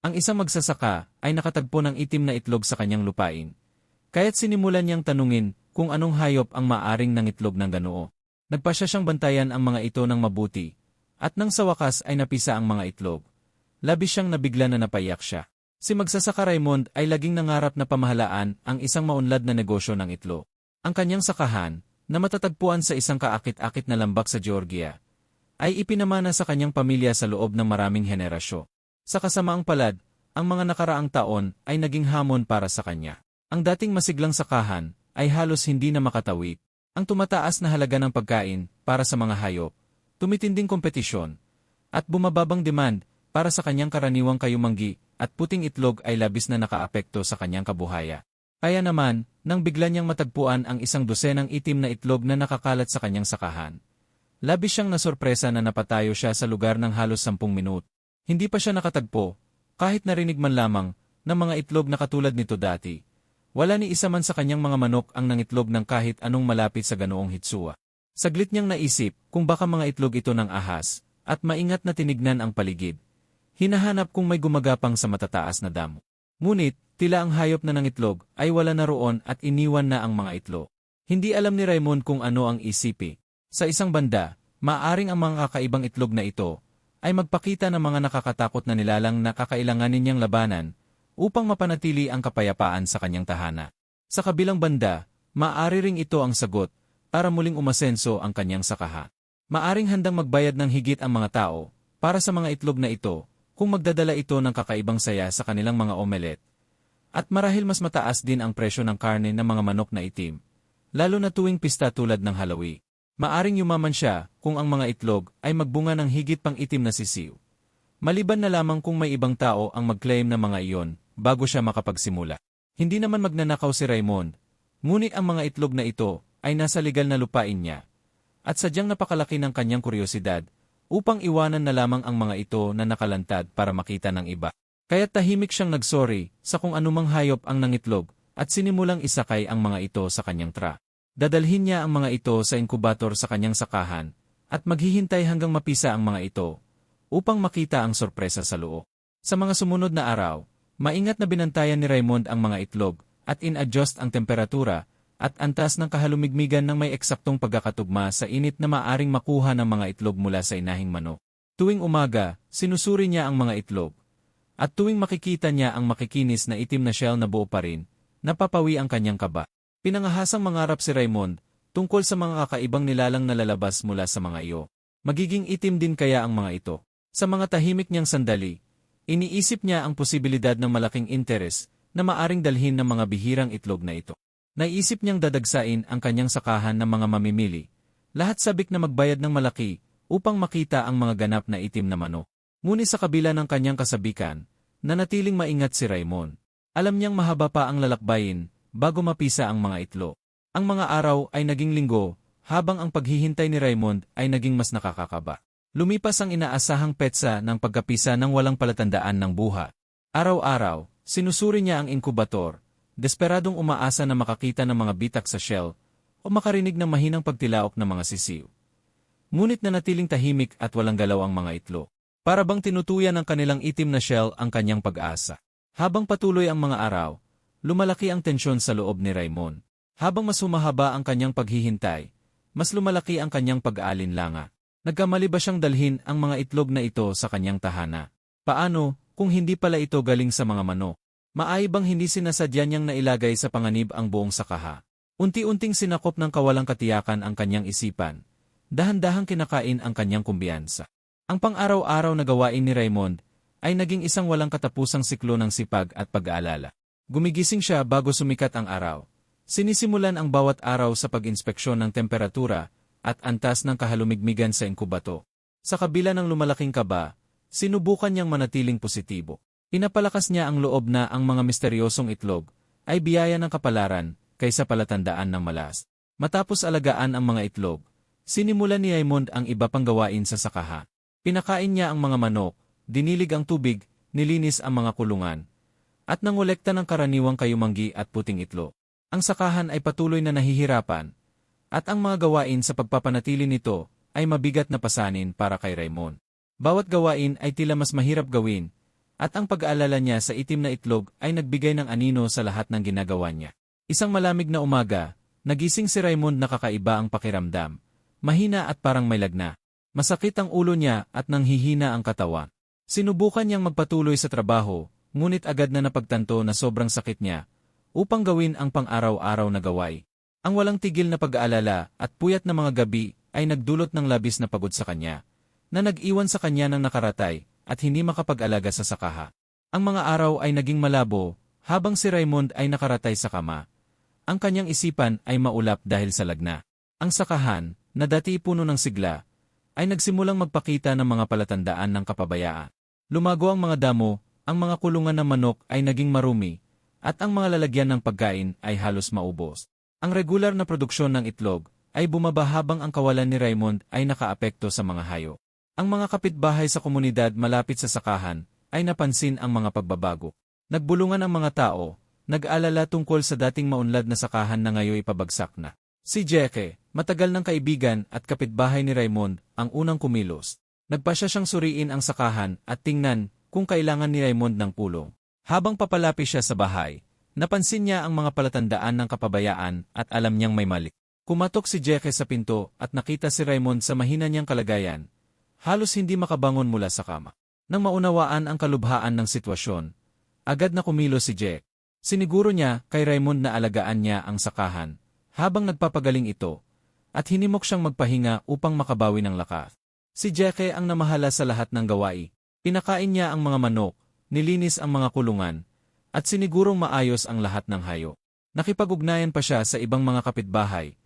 Ang isang magsasaka ay nakatagpo ng itim na itlog sa kanyang lupain. Kaya't sinimulan niyang tanungin kung anong hayop ang maaring ng itlog ng ganoo. Nagpasya siyang bantayan ang mga ito ng mabuti, at nang sa wakas ay napisa ang mga itlog. Labis siyang nabigla na napayak siya. Si magsasaka Raymond ay laging nangarap na pamahalaan ang isang maunlad na negosyo ng itlog. Ang kanyang sakahan, na matatagpuan sa isang kaakit-akit na lambak sa Georgia, ay ipinamana sa kanyang pamilya sa loob ng maraming henerasyo. Sa kasamaang palad, ang mga nakaraang taon ay naging hamon para sa kanya. Ang dating masiglang sakahan ay halos hindi na makatawid. Ang tumataas na halaga ng pagkain para sa mga hayop, tumitinding kompetisyon, at bumababang demand para sa kanyang karaniwang kayumanggi at puting itlog ay labis na nakaapekto sa kanyang kabuhaya. Kaya naman, nang bigla niyang matagpuan ang isang dosenang itim na itlog na nakakalat sa kanyang sakahan. Labis siyang nasorpresa na napatayo siya sa lugar ng halos sampung minut. Hindi pa siya nakatagpo, kahit narinig man lamang, ng mga itlog na katulad nito dati. Wala ni isa man sa kanyang mga manok ang nangitlog ng kahit anong malapit sa ganoong hitsua. Saglit niyang naisip kung baka mga itlog ito ng ahas, at maingat na tinignan ang paligid. Hinahanap kung may gumagapang sa matataas na damo. Ngunit, tila ang hayop na ng itlog ay wala na roon at iniwan na ang mga itlog. Hindi alam ni Raymond kung ano ang isipi. Sa isang banda, maaring ang mga kakaibang itlog na ito ay magpakita ng mga nakakatakot na nilalang na kakailanganin niyang labanan upang mapanatili ang kapayapaan sa kanyang tahana. Sa kabilang banda, maaari ring ito ang sagot para muling umasenso ang kanyang sakaha. Maaring handang magbayad ng higit ang mga tao para sa mga itlog na ito kung magdadala ito ng kakaibang saya sa kanilang mga omelet. At marahil mas mataas din ang presyo ng karne ng mga manok na itim, lalo na tuwing pista tulad ng halawi. Maaring yumaman siya kung ang mga itlog ay magbunga ng higit pang itim na sisiw. Maliban na lamang kung may ibang tao ang mag-claim ng mga iyon bago siya makapagsimula. Hindi naman magnanakaw si Raymond, ngunit ang mga itlog na ito ay nasa legal na lupain niya. At sadyang napakalaki ng kanyang kuryosidad upang iwanan na lamang ang mga ito na nakalantad para makita ng iba. Kaya tahimik siyang nagsorry sa kung anumang hayop ang nangitlog at sinimulang isakay ang mga ito sa kanyang tra. Dadalhin niya ang mga ito sa inkubator sa kanyang sakahan at maghihintay hanggang mapisa ang mga ito upang makita ang sorpresa sa loob. Sa mga sumunod na araw, maingat na binantayan ni Raymond ang mga itlog at in-adjust ang temperatura at antas ng kahalumigmigan ng may eksaktong pagkakatugma sa init na maaring makuha ng mga itlog mula sa inahing manok. Tuwing umaga, sinusuri niya ang mga itlog. At tuwing makikita niya ang makikinis na itim na shell na buo pa rin, napapawi ang kanyang kaba. Pinangahasang mangarap si Raymond tungkol sa mga kakaibang nilalang na lalabas mula sa mga iyo. Magiging itim din kaya ang mga ito. Sa mga tahimik niyang sandali, iniisip niya ang posibilidad ng malaking interes na maaring dalhin ng mga bihirang itlog na ito. Naisip niyang dadagsain ang kanyang sakahan ng mga mamimili. Lahat sabik na magbayad ng malaki upang makita ang mga ganap na itim na manok. Ngunit sa kabila ng kanyang kasabikan, nanatiling maingat si Raymond. Alam niyang mahaba pa ang lalakbayin bago mapisa ang mga itlo. Ang mga araw ay naging linggo, habang ang paghihintay ni Raymond ay naging mas nakakakaba. Lumipas ang inaasahang petsa ng pagkapisa ng walang palatandaan ng buha. Araw-araw, sinusuri niya ang inkubator, desperadong umaasa na makakita ng mga bitak sa shell o makarinig ng mahinang pagtilaok ng mga sisiw. Ngunit nanatiling tahimik at walang galaw ang mga itlo. Para bang tinutuyan ng kanilang itim na shell ang kanyang pag-asa. Habang patuloy ang mga araw, lumalaki ang tensyon sa loob ni Raymond. Habang mas humahaba ang kanyang paghihintay, mas lumalaki ang kanyang pag-aalinlanga. Nagkamali ba siyang dalhin ang mga itlog na ito sa kanyang tahana? Paano kung hindi pala ito galing sa mga manok? Maay bang hindi sinasadya niyang nailagay sa panganib ang buong sakaha? Unti-unting sinakop ng kawalang katiyakan ang kanyang isipan. Dahan-dahang kinakain ang kanyang kumbiyansa. Ang pang-araw-araw na gawain ni Raymond ay naging isang walang katapusang siklo ng sipag at pag-aalala. Gumigising siya bago sumikat ang araw. Sinisimulan ang bawat araw sa pag-inspeksyon ng temperatura at antas ng kahalumigmigan sa inkubato. Sa kabila ng lumalaking kaba, sinubukan niyang manatiling positibo. Pinapalakas niya ang loob na ang mga misteryosong itlog ay biyaya ng kapalaran kaysa palatandaan ng malas. Matapos alagaan ang mga itlog, sinimulan ni Raymond ang iba pang gawain sa sakaha. Pinakain niya ang mga manok, dinilig ang tubig, nilinis ang mga kulungan, at nangolekta ng karaniwang kayumanggi at puting itlo. Ang sakahan ay patuloy na nahihirapan, at ang mga gawain sa pagpapanatili nito ay mabigat na pasanin para kay Raymond. Bawat gawain ay tila mas mahirap gawin At ang pag-aalala niya sa itim na itlog ay nagbigay ng anino sa lahat ng ginagawa niya. Isang malamig na umaga, nagising si Raymond na kakaiba ang pakiramdam. Mahina at parang may lagna. Masakit ang ulo niya at nanghihina ang katawan. Sinubukan niyang magpatuloy sa trabaho, ngunit agad na napagtanto na sobrang sakit niya upang gawin ang pang-araw-araw na gaway. Ang walang tigil na pag-aalala at puyat na mga gabi ay nagdulot ng labis na pagod sa kanya, na nag-iwan sa kanya ng nakaratay at hindi makapag-alaga sa sakaha. Ang mga araw ay naging malabo, habang si Raymond ay nakaratay sa kama. Ang kanyang isipan ay maulap dahil sa lagna. Ang sakahan, na dati puno ng sigla, ay nagsimulang magpakita ng mga palatandaan ng kapabayaan. Lumago ang mga damo, ang mga kulungan ng manok ay naging marumi, at ang mga lalagyan ng pagkain ay halos maubos. Ang regular na produksyon ng itlog ay bumaba habang ang kawalan ni Raymond ay nakaapekto sa mga hayo. Ang mga kapitbahay sa komunidad malapit sa sakahan ay napansin ang mga pagbabago. Nagbulungan ang mga tao, nag-alala tungkol sa dating maunlad na sakahan na ngayon pabagsak na. Si Jeke, matagal ng kaibigan at kapitbahay ni Raymond, ang unang kumilos. Nagpasya siyang suriin ang sakahan at tingnan kung kailangan ni Raymond ng pulong. Habang papalapis siya sa bahay, napansin niya ang mga palatandaan ng kapabayaan at alam niyang may mali. Kumatok si Jeke sa pinto at nakita si Raymond sa mahina niyang kalagayan, Halos hindi makabangon mula sa kama. Nang maunawaan ang kalubhaan ng sitwasyon, agad na kumilo si Jack. Siniguro niya kay Raymond na alagaan niya ang sakahan, habang nagpapagaling ito, at hinimok siyang magpahinga upang makabawi ng lakas. Si Jackie ang namahala sa lahat ng gawain. Pinakain niya ang mga manok, nilinis ang mga kulungan, at sinigurong maayos ang lahat ng hayo. Nakipag-ugnayan pa siya sa ibang mga kapitbahay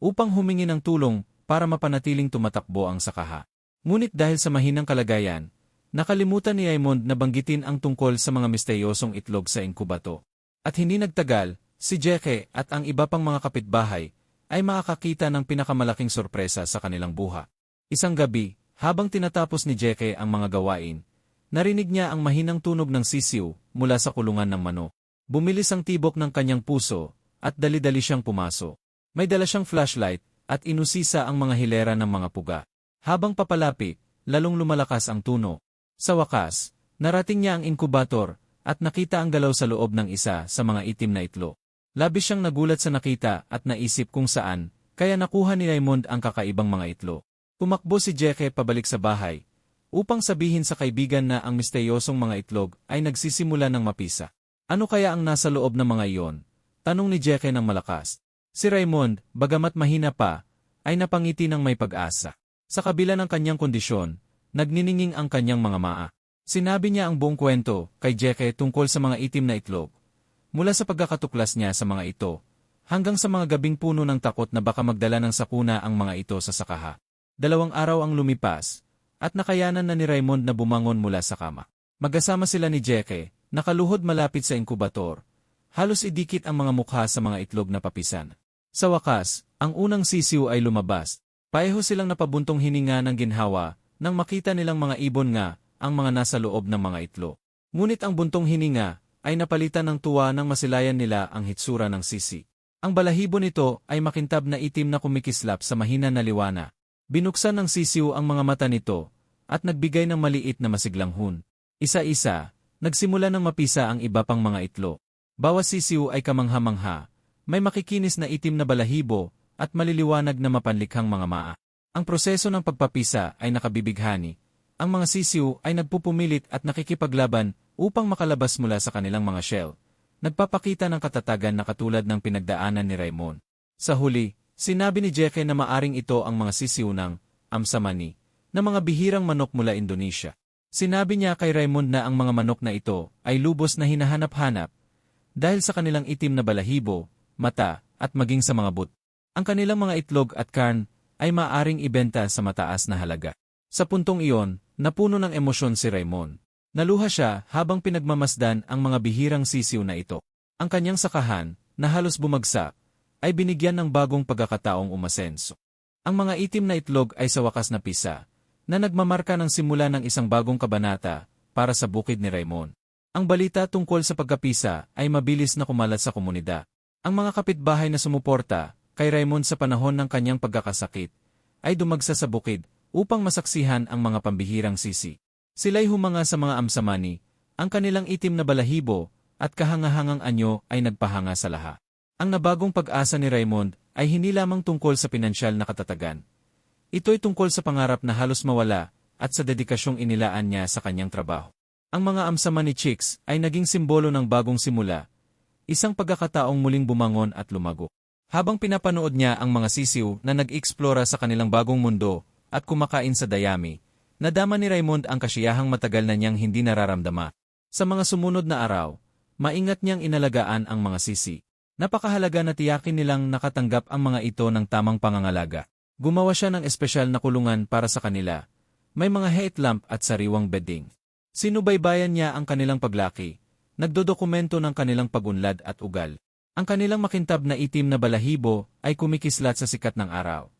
upang humingi ng tulong para mapanatiling tumatakbo ang sakaha. Ngunit dahil sa mahinang kalagayan, nakalimutan ni Raymond na banggitin ang tungkol sa mga misteryosong itlog sa inkubato. At hindi nagtagal, si Jeke at ang iba pang mga kapitbahay ay makakakita ng pinakamalaking sorpresa sa kanilang buha. Isang gabi, habang tinatapos ni Jeke ang mga gawain, narinig niya ang mahinang tunog ng sisiw mula sa kulungan ng mano. Bumilis ang tibok ng kanyang puso at dali-dali siyang pumaso. May dala siyang flashlight at inusisa ang mga hilera ng mga puga. Habang papalapit, lalong lumalakas ang tuno. Sa wakas, narating niya ang inkubator at nakita ang galaw sa loob ng isa sa mga itim na itlo. Labis siyang nagulat sa nakita at naisip kung saan, kaya nakuha ni Raymond ang kakaibang mga itlo. Pumakbo si Jeke pabalik sa bahay, upang sabihin sa kaibigan na ang misteyosong mga itlog ay nagsisimula ng mapisa. Ano kaya ang nasa loob ng mga iyon? Tanong ni Jeke ng malakas. Si Raymond, bagamat mahina pa, ay napangiti ng may pag-asa. Sa kabila ng kanyang kondisyon, nagnininging ang kanyang mga maa. Sinabi niya ang buong kwento kay Jeke tungkol sa mga itim na itlog. Mula sa pagkakatuklas niya sa mga ito, hanggang sa mga gabing puno ng takot na baka magdala ng sakuna ang mga ito sa sakaha. Dalawang araw ang lumipas, at nakayanan na ni Raymond na bumangon mula sa kama. Magkasama sila ni Jeke, nakaluhod malapit sa inkubator. Halos idikit ang mga mukha sa mga itlog na papisan. Sa wakas, ang unang sisiw ay lumabas, Paeho silang napabuntong hininga ng ginhawa nang makita nilang mga ibon nga ang mga nasa loob ng mga itlo. Ngunit ang buntong hininga ay napalitan ng tuwa nang masilayan nila ang hitsura ng sisi. Ang balahibo nito ay makintab na itim na kumikislap sa mahina na liwana. Binuksan ng sisiw ang mga mata nito at nagbigay ng maliit na masiglang hun. Isa-isa, nagsimula ng mapisa ang iba pang mga itlo. Bawas sisiw ay kamangha-mangha. May makikinis na itim na balahibo at maliliwanag na mapanlikhang mga maa. Ang proseso ng pagpapisa ay nakabibighani. Ang mga sisiw ay nagpupumilit at nakikipaglaban upang makalabas mula sa kanilang mga shell. Nagpapakita ng katatagan na katulad ng pinagdaanan ni Raymond. Sa huli, sinabi ni Jeke na maaring ito ang mga sisiw ng Amsamani, na mga bihirang manok mula Indonesia. Sinabi niya kay Raymond na ang mga manok na ito ay lubos na hinahanap-hanap dahil sa kanilang itim na balahibo, mata, at maging sa mga but. Ang kanilang mga itlog at karn ay maaring ibenta sa mataas na halaga. Sa puntong iyon, napuno ng emosyon si Raymond. Naluha siya habang pinagmamasdan ang mga bihirang sisiw na ito. Ang kanyang sakahan, na halos bumagsak, ay binigyan ng bagong pagkakataong umasenso. Ang mga itim na itlog ay sa wakas na pisa, na nagmamarka ng simula ng isang bagong kabanata para sa bukid ni Raymond. Ang balita tungkol sa pagkapisa ay mabilis na kumalat sa komunidad. Ang mga kapitbahay na sumuporta kay Raymond sa panahon ng kanyang pagkakasakit, ay dumagsa sa bukid upang masaksihan ang mga pambihirang sisi. Sila'y humanga sa mga amsamani Ang kanilang itim na balahibo at kahangahangang anyo ay nagpahanga sa laha. Ang nabagong pag-asa ni Raymond ay hindi lamang tungkol sa pinansyal na katatagan. Ito'y tungkol sa pangarap na halos mawala at sa dedikasyong inilaan niya sa kanyang trabaho. Ang mga amsaman ni Chicks ay naging simbolo ng bagong simula, isang pagkakataong muling bumangon at lumago. Habang pinapanood niya ang mga sisiw na nag-eksplora sa kanilang bagong mundo at kumakain sa dayami, nadama ni Raymond ang kasiyahang matagal na niyang hindi nararamdama. Sa mga sumunod na araw, maingat niyang inalagaan ang mga sisi. Napakahalaga na tiyakin nilang nakatanggap ang mga ito ng tamang pangangalaga. Gumawa siya ng espesyal na kulungan para sa kanila. May mga heat lamp at sariwang bedding. Sinubaybayan niya ang kanilang paglaki. Nagdodokumento ng kanilang pagunlad at ugal. Ang kanilang makintab na itim na balahibo ay kumikislat sa sikat ng araw.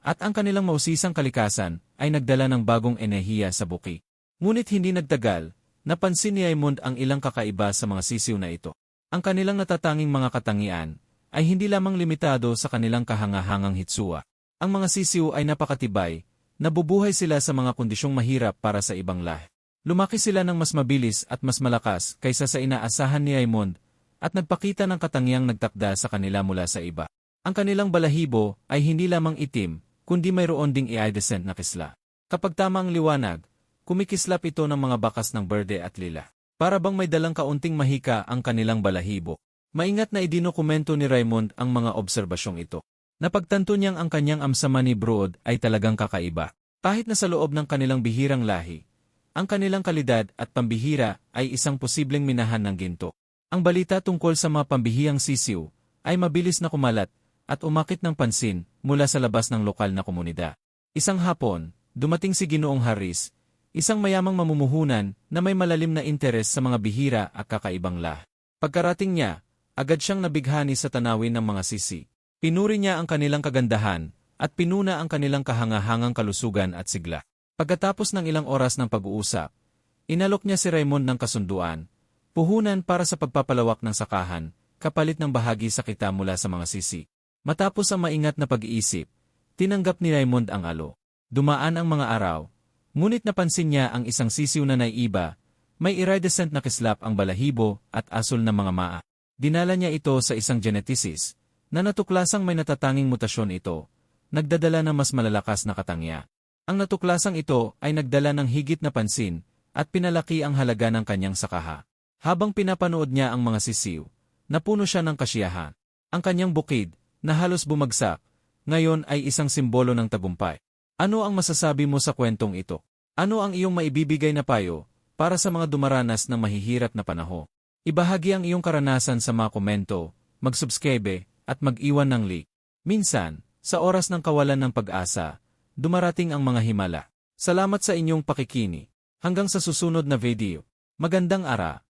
At ang kanilang mausisang kalikasan ay nagdala ng bagong enerhiya sa buki. Ngunit hindi nagtagal, napansin ni Raymond ang ilang kakaiba sa mga sisiw na ito. Ang kanilang natatanging mga katangian ay hindi lamang limitado sa kanilang kahangahangang hitsua. Ang mga sisiw ay napakatibay, nabubuhay sila sa mga kondisyong mahirap para sa ibang lahi. Lumaki sila ng mas mabilis at mas malakas kaysa sa inaasahan ni Raymond at nagpakita ng katangiang nagtakda sa kanila mula sa iba. Ang kanilang balahibo ay hindi lamang itim, kundi mayroon ding iridescent na kisla. Kapag tama ang liwanag, kumikislap ito ng mga bakas ng berde at lila. Para bang may dalang kaunting mahika ang kanilang balahibo. Maingat na idinokumento ni Raymond ang mga obserbasyong ito. Napagtanto niyang ang kanyang amsama ni Brood ay talagang kakaiba. Kahit na sa loob ng kanilang bihirang lahi, ang kanilang kalidad at pambihira ay isang posibleng minahan ng ginto. Ang balita tungkol sa mga pambihiyang sisiw ay mabilis na kumalat at umakit ng pansin mula sa labas ng lokal na komunidad. Isang hapon, dumating si Ginoong Harris, isang mayamang mamumuhunan na may malalim na interes sa mga bihira at kakaibang lah. Pagkarating niya, agad siyang nabighani sa tanawin ng mga sisi. Pinuri niya ang kanilang kagandahan at pinuna ang kanilang kahangahangang kalusugan at sigla. Pagkatapos ng ilang oras ng pag-uusap, inalok niya si Raymond ng kasunduan, puhunan para sa pagpapalawak ng sakahan, kapalit ng bahagi sa kita mula sa mga sisi. Matapos ang maingat na pag-iisip, tinanggap ni Raymond ang alo. Dumaan ang mga araw, ngunit napansin niya ang isang sisiw na naiiba, may iridescent na kislap ang balahibo at asul na mga maa. Dinala niya ito sa isang geneticist, na natuklasang may natatanging mutasyon ito, nagdadala ng mas malalakas na katangya. Ang natuklasang ito ay nagdala ng higit na pansin at pinalaki ang halaga ng kanyang sakaha. Habang pinapanood niya ang mga sisiw, napuno siya ng kasiyahan. Ang kanyang bukid, na halos bumagsak, ngayon ay isang simbolo ng tagumpay. Ano ang masasabi mo sa kwentong ito? Ano ang iyong maibibigay na payo para sa mga dumaranas ng mahihirap na panahon? Ibahagi ang iyong karanasan sa mga komento, mag-subscribe, at mag-iwan ng leak. Minsan, sa oras ng kawalan ng pag-asa, dumarating ang mga himala. Salamat sa inyong pakikini. Hanggang sa susunod na video. Magandang ara.